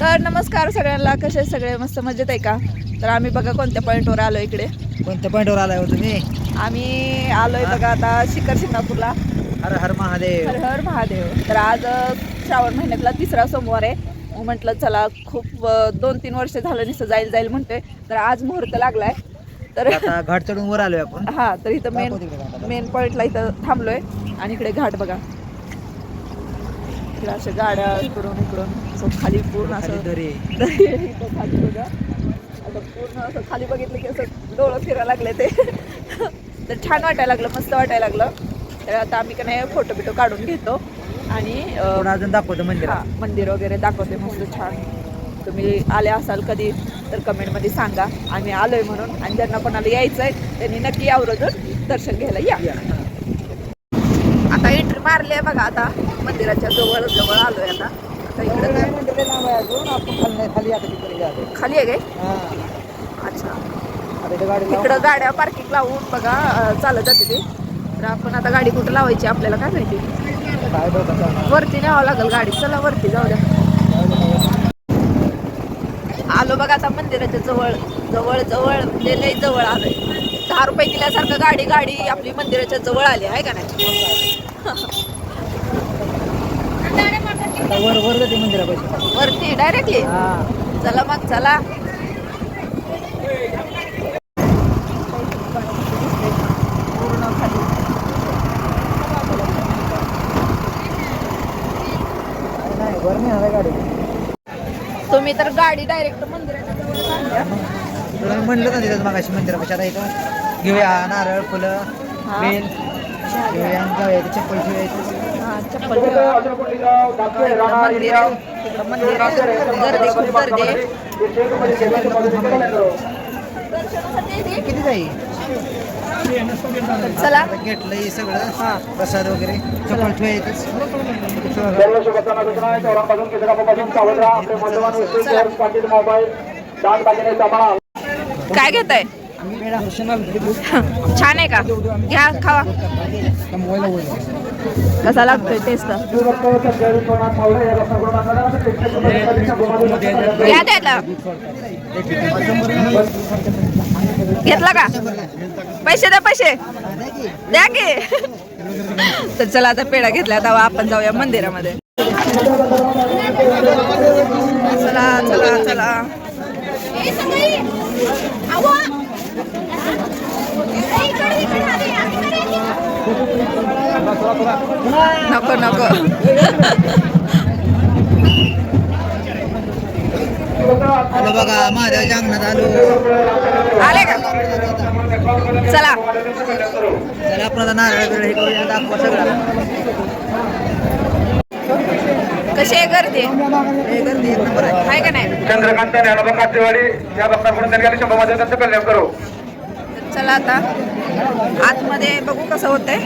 तर नमस्कार सगळ्यांना कसे सगळे? मस्त मजेत आहे का? तर आम्ही बघा कोणत्या पॉईंटवर आलो इकडे. कोणत्या पॉईंटवर आलाय हो तुम्ही? आम्ही आलोय बघा आता शिखर शिंगणापूरला हर हर महादेव. हर हर महादेव. तर आज श्रावण महिन्यातला तिसरा सोमवार आहे. मग म्हटलं चला खूप दोन तीन वर्ष झालं निसं जाईल जाईल म्हणतोय. तर आज मुहूर्त लागलाय. तर घाट चढून वर आलोय आपण. हा तर इथं मेन. मेन पॉईंटला इथं थांबलोय. आणि इकडे घाट बघा. इकडे अशा गाड्या इकडून इकडून असं खाली पूर्ण असं दरी. खाली बघा. असं पूर्ण असं खाली बघितलं की असं डोळं फिरायला लागले ते. तर छान वाटायला लागलं मस्त वाटायला लागलं. तर आता आम्ही का नाही फोटो बिटो काढून घेतो. आणि अजून दाखवतो मंदिर मंदिर वगैरे दाखवते मस्त छान. तुम्ही आले असाल कधी तर कमेंटमध्ये सांगा. आम्ही आलोय म्हणून आणि ज्यांना कोणाला यायचं आहे त्यांनी नक्की आवर्जून दर्शन घ्यायला या. आता एंट्री मारली आहे बघा आता. मंदिराच्या जवळ जवळ आलोय आता. इकडे खाली आहे काय? हा. अच्छा. इकडं गाड्या पार्किंग लावून बघा चालत जाते ते. तर आपण आता गाडी कुठं लावायची आपल्याला काय माहिती. वरती न्यावं लागेल गाडी. चला वरती जाऊ द्या. आलो बघा आता मंदिराच्या जवळ. जवळ जवळ म्हणजे लय जवळ आलोय. दहा रुपये दिल्यासारखं गाडी गाडी आपली मंदिराच्या जवळ आली आहे का नाही? वर वर जाते मंदिरापाशी. वरती डायरेक्टली हा. चला मग चला. तुम्ही तर गाडी डायरेक्ट मंदिराच्या म्हणलं ना तिथं मगाशी मंदिरापाशी. आता इथं घेऊया नारळ फुलं. बेल. चप्पल. हा, चप्पल आहे. आहे. आहे. किती जाईल चला. आता घेतलंय सगळं. प्रसाद वगैरे. चप्पल इथेच सर्व शुभकामना छान आहे का? घ्या खावा. कसा लागतोय टेस्ट घ्या त्याला घेतला का? पैसे द्या पैसे. द्या की. तर चला आता पेढा घेतला आता आपण जाऊया मंदिरामध्ये. चला चला चला. नको नको. आलो बघा महादेवाच्या अंगणात आलो. आले का? चला. चला आपल्याला नारळ हे दाखवा सगळं. कशी आहे गर्दी? हे आहे का नाही? चंद्रकांत ज्ञानोबा कातेवाडी या भक्तांकडून त्यांनी आली शंभरमध्ये त्यांचं कल्याण करू. चला आता. आतमध्ये बघू कसं होतंय.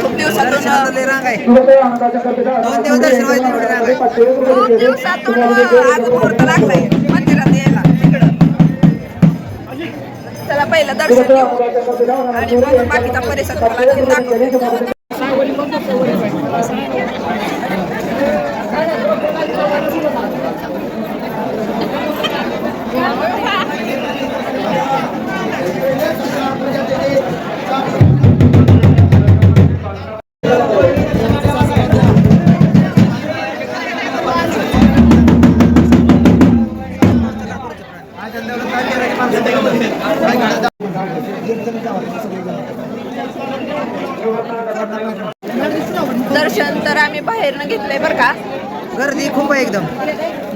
खूप दर्शनाला दिवसातून लय रांग आहे. दोन दिवस दर्शन व्हायचं एवढी रांग आहे. खूप दिवसातून आज मुहूर्त लागलाय. मंदिरात यायला इकडं चला पहिलं दर्शन घेऊ. आणि मग बाकीचा परिसर दाखवते. दर्शन तर आम्ही बाहेरनं घेतलंय बरं का. गर्दी खूप आहे एकदम.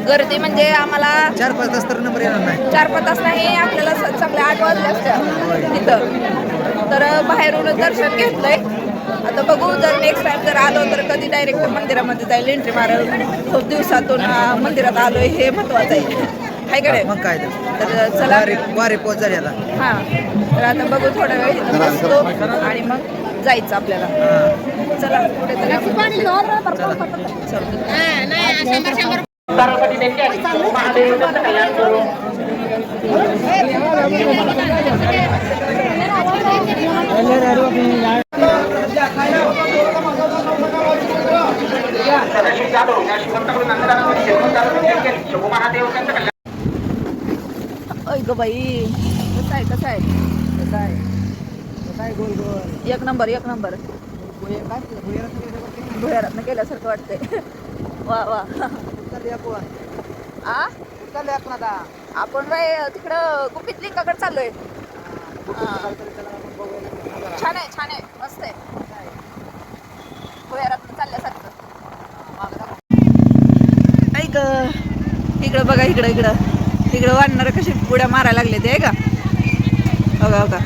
गर्दी म्हणजे आम्हाला चार पाच तास तर नंबर येणार नाही. चार पाच तास नाही आपल्याला स- चांगले आठ वाजले असत्या तिथं. तर बाहेरून दर्शन घेतलंय. आता बघू जर नेक्स्ट टाइम जर आलो तर कधी डायरेक्ट मंदिरामध्ये जाईल. एंट्री मारेल खूप दिवसातून मंदिरात आलोय हे महत्वाचं आहे. हाय का नाही? मग काय तर. तर चला. वारी वारी पोच झाली आता हा. तर आता बघू थोडा वेळ इथं बसतो आणि मग जायचं आपल्याला. हा. चला कुठेतरी चल. महादेव. ग बाई. कसं आहे कसं आहे? कसं आहे? कसं आहे गोल गोल? एक नंबर एक नंबर. भुया काय भुयाला सगळे सगळं किती भुयारातनं केल्यासारखं वाटतंय. वा वा. आ? आपण आता आपण बाय तिकडं गुपित लिंकाकडे चाललोय. छान आहे छान आहे. मस्त आहे. भुयारातनं चालल्यासारखं. ऐक इकडं बघा इकडं इकडं. तिकडं वाढणार कशी बुड्या मारायला लागले ते आहे का? बघा बघा.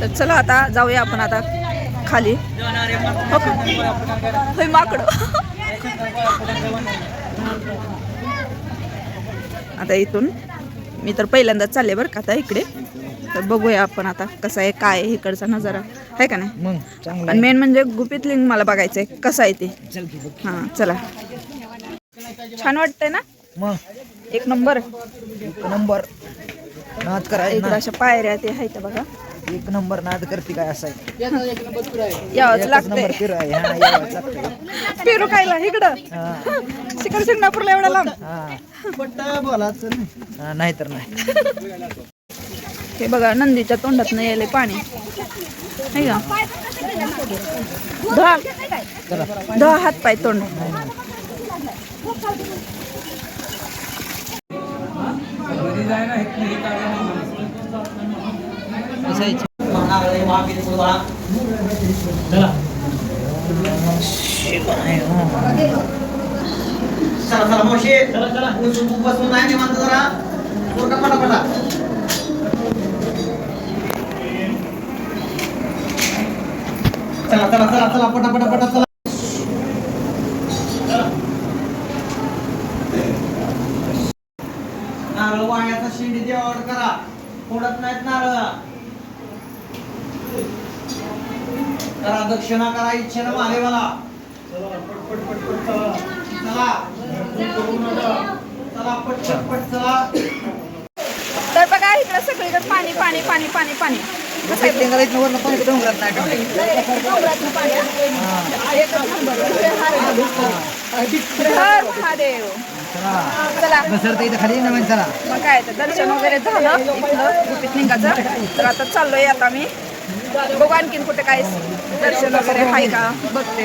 तर चला आता जाऊया आपण आता खाली. हो होय माकडं. आता इथून मी तर पहिल्यांदाच चालले बरं का आता इकडे. तर बघूया आपण आता कसं आहे काय आहे इकडचा नजारा. आहे का नाही? मग चांगलं आणि मेन म्हणजे गुपित लिंग मला बघायचं आहे. कसं आहे ते? चल की बघ. हां चला. छान वाटतंय ना? मग? एक नंबर. एक नंबर. नाद इकडं ना. अशा पायऱ्या ते आहेत बघा. एक नंबर नाद करते काय असं आहे? यावंच एकच लागतंय. नंबर फिरू आहे. हा यावंच लागतंय. पेरू खायला इकडं. हा. शिखर शिंगणापूरला एवढा लांब. हा. हा, नाही. तर नाही. हे बघा नंदीच्या तोंडात यायले पाणी. नाही का? धुवा. चला धुवा हात पाय तोंड. चला चला मावशी. चला चला बसून नाही निवांत जरा पोरका पटापटा चला चला चला चला पटापट पटा चला. नारळ वाण्याचा शेंडी देवावर करा. फोडत नाहीत नारळ. करा दक्षिणा करा इच्छेनं महादेवाला चला. चला पटपट पट चला. तर बघा इकडे सगळीकडे पाणी पाणी पाणी पाणी पाणी. कसं आहे ते? डोंगरातनं पाणी आहे. एकच नंबर. हर महादेव. चला. घसरता इथं खाली नवीन चला. मग काय तर दर्शन वगैरे झालं इथलं गुपित लिंगाचं तर आता चाललोय आता मी. बघू आणखीन कुठे काय दर्शन वगैरे आहे का? बघते.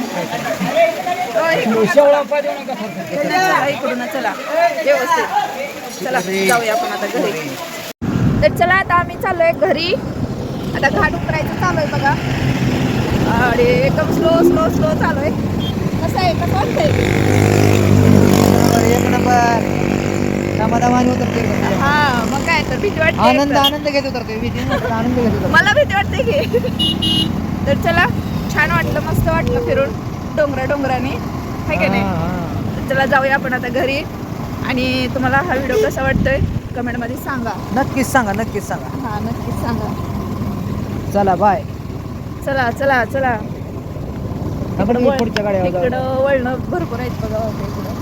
इकडून चला. व्यवस्थित. चला जाऊया आपण आता घरी. तर चला आता आम्ही चाललोय घरी. आता घाट उतरायचं चालू आहे बघा. आणि एकदम स्लो स्लो स्लो चालू आहे. कसं आहे? कसं वाटतंय? एक नंबर. दमादमाने उतरते हा मग काय तर भीती वाटते आनंद. आनंद घेत उतरते भीती नसते, आनंद घेत मला भीती वाटते की. तर चला छान वाटलं मस्त वाटलं फिरून. डोंगरा डोंगराने. आहे का नाही? चला जाऊया आपण आता घरी. आणि तुम्हाला हा व्हिडिओ कसा वाटतोय? कमेंटमध्ये सांगा. नक्कीच सांगा नक्कीच सांगा. हा नक्कीच सांगा. चला बाय चला चला चला. आपण पुढच्या गाड्या इकडं वळणं भरपूर आहेत बघा इकडं?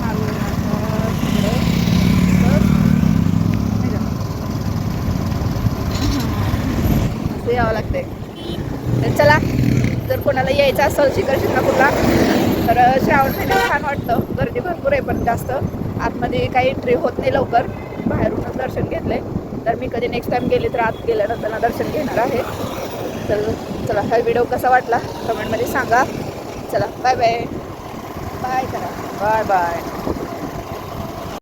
हा. असं यावं लागतंय. तर चला जर कोणाला यायचं असेल शिखर शिंगणापूरला तर श्रावण महिन्यात छान वाटतं. गर्दी भरपूर आहे पण जास्त. आतमध्ये काही एंट्री होत नाही लवकर. बाहेरूनच दर्शन घेतलंय. तर मी कधी नेक्स्ट टाईम गेले तर आत गेल्यानंतर ना दर्शन घेणार आहे. तर चला हा व्हिडिओ कसा वाटला? कमेंटमध्ये सांगा. चला बाय बाय बाय करा. Bye bye